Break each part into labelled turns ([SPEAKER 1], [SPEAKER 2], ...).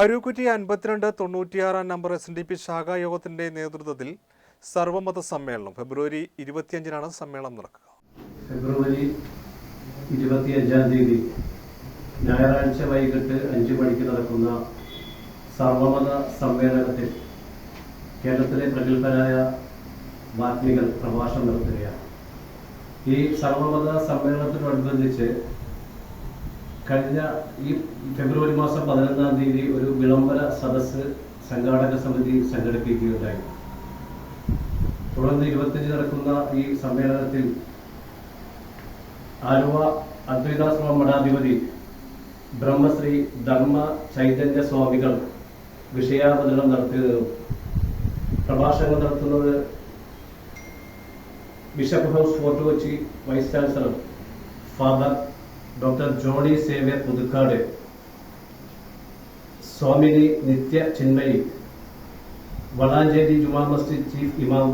[SPEAKER 1] അരൂക്കുറ്റി അൻപത്തിരണ്ട് തൊണ്ണൂറ്റിയാറാം number S N D P ശാഖാ യോഗത്തിന്റെ നേതൃത്വത്തിൽ സർവമത സമ്മേളനം. ഫെബ്രുവരി ഇരുപത്തിയഞ്ചിനാണ് സമ്മേളനം നടക്കുക.
[SPEAKER 2] ഫെബ്രുവരി ഇരുപത്തിയഞ്ചാം തീയതി ഞായറാഴ്ച വൈകിട്ട് അഞ്ചു മണിക്ക് നടക്കുന്ന സർവമത സമ്മേളനത്തിൽ കേരളത്തിലെ പ്രഗത്ഭരായ വാഗ്മികൾ പ്രഭാഷണം നടത്തുകയാണ്. ഈ സർവമത സമ്മേളനത്തോടനുബന്ധിച്ച് കഴിഞ്ഞ ഈ ഫെബ്രുവരി മാസം പതിനൊന്നാം തീയതി ഒരു വിളംബര സദസ് സംഘാടക സമിതി സംഘടിപ്പിക്കുകയുണ്ടായി. തുടർന്ന് ഇരുപത്തിയഞ്ച് നടക്കുന്ന ഈ സമ്മേളനത്തിൽ ആലുവ അദ്വൈതാശ്രമ മഠാധിപതി ബ്രഹ്മശ്രീ ധർമ്മ ചൈതന്യ സ്വാമികൾ വിഷയാവതരണം നടത്തിയതും പ്രഭാഷണങ്ങൾ നടത്തുന്നത് bishop house fort Kochi vice chancellor father doctor Johnny Xavier Puthukkad. Swamini Nithya Chinmayi. Valanchery Juma Masjid chief ഇമാം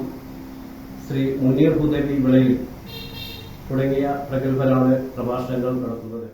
[SPEAKER 2] ശ്രീ മുനീർ ഹുദവി വിളയിൽ തുടങ്ങിയ പ്രഗത്ഭരാണ് പ്രഭാഷണങ്ങൾ നടത്തുന്നത്.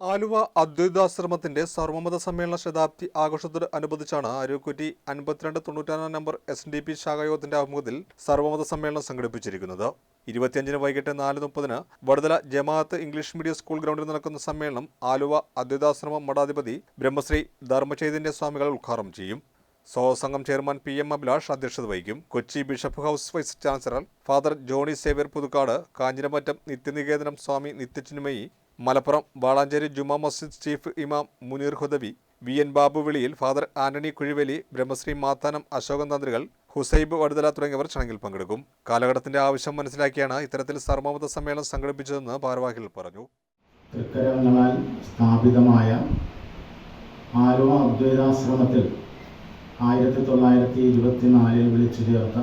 [SPEAKER 1] ആലുവ അദ്വൈതാശ്രമത്തിന്റെ സർവമത സമ്മേളന ശതാബ്ദി ആഘോഷത്തോട് അനുബന്ധിച്ചാണ് അരൂക്കുറ്റി അൻപത്തിരണ്ട് തൊണ്ണൂറ്റാറാം നമ്പർ എസ് ഡി പി ശാഖായോഗത്തിന്റെ ആഭിമുഖ്യത്തിൽ സർവമത സമ്മേളനം സംഘടിപ്പിച്ചിരിക്കുന്നത്. ഇരുപത്തിയഞ്ചിന് വൈകിട്ട് നാല് മുപ്പതിന് Vadathala Jamaath English medium school ഗ്രൗണ്ടിൽ നടക്കുന്ന സമ്മേളനം ആലുവ അദ്വൈതാശ്രമ മഠാധിപതി ബ്രഹ്മശ്രീ ധർമ്മചൈതന്യ സ്വാമികൾ ഉദ്ഘാടനം ചെയ്യും. Swasangham chairman P M Abhilash അധ്യക്ഷത വഹിക്കും. Kochi bishop house vice chancellor father Johnny Xavier Puthukkad Kanjiramattam Nithyaniketanam Swami Nithyachinmayi Malappuram Valanchery Juma Masjid chief ഇമാം Muneer Hudavi V N Babu Viliyil father Antony Kuzhivali Brahmashri Mathanam Ashokan തന്ത്രികൾ Husaib Vaduthala തുടങ്ങിയവർ ചടങ്ങിൽ പങ്കെടുക്കും. കാലഘട്ടത്തിന്റെ ആവശ്യം മനസ്സിലാക്കിയാണ് ഇത്തരത്തിൽ സർവമത സമ്മേളനം സംഘടിപ്പിച്ചതെന്ന് ഭാരവാഹികൾ പറഞ്ഞു.
[SPEAKER 3] സ്ഥാപിതമായ ആലുവ അദ്വൈതാശ്രമത്തിൽ ആയിരത്തി തൊള്ളായിരത്തി ഇരുപത്തിനാലിൽ വിളിച്ചു ചേർത്ത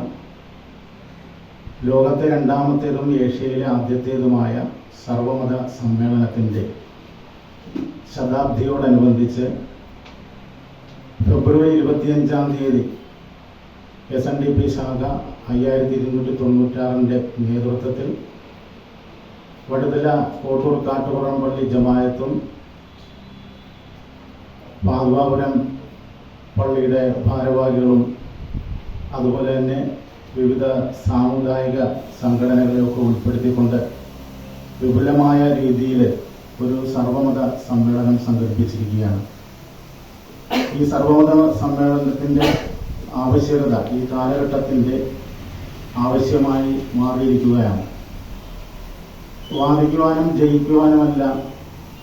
[SPEAKER 3] ലോകത്തെ രണ്ടാമത്തേതും ഏഷ്യയിലെ ആദ്യത്തേതുമായ സർവമത സമ്മേളനത്തിന്റെ ശതാബ്ദിയോടനുബന്ധിച്ച് ഫെബ്രുവരി ഇരുപത്തിയഞ്ചാം തീയതി എസ് എൻ ഡി പി ശാഖ അയ്യായിരത്തി ഇരുന്നൂറ്റി തൊണ്ണൂറ്റാറിന്റെ നേതൃത്വത്തിൽ വടുതല കോട്ടൂർ കാട്ടുപുറം പള്ളി ജമായത്തും പാതുവാപുരം പള്ളിയുടെ ഭാരവാഹികളും അതുപോലെ തന്നെ വിവിധ സാമുദായിക സംഘടനകളെയൊക്കെ ഉൾപ്പെടുത്തിക്കൊണ്ട് വിപുലമായ രീതിയിൽ ഒരു സർവമത സമ്മേളനം സംഘടിപ്പിച്ചിരിക്കുകയാണ്. ഈ സർവമത സമ്മേളനത്തിന്റെ ആവശ്യകത ഈ കാലഘട്ടത്തിന്റെ ആവശ്യമായി മാറിയിരിക്കുകയാണ്. വാദിക്കുവാനും ജയിക്കുവാനുമല്ല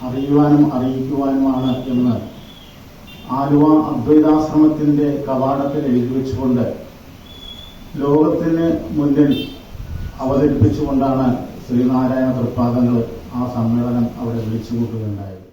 [SPEAKER 3] അറിയുവാനും അറിയിക്കുവാനുമാണ് എന്ന് ആലുവ അദ്വൈതാശ്രമത്തിന്റെ കവാടത്തിൽ എഴുതി വെച്ചുകൊണ്ട് ലോകത്തിന് മുന്നിൽ അവതരിപ്പിച്ചുകൊണ്ടാണ് ശ്രീനാരായണ തൃപ്പാദങ്ങൾ ആ സമ്മേളനം അവിടെ വിളിച്ചുകൂട്ടുകയുണ്ടായത്.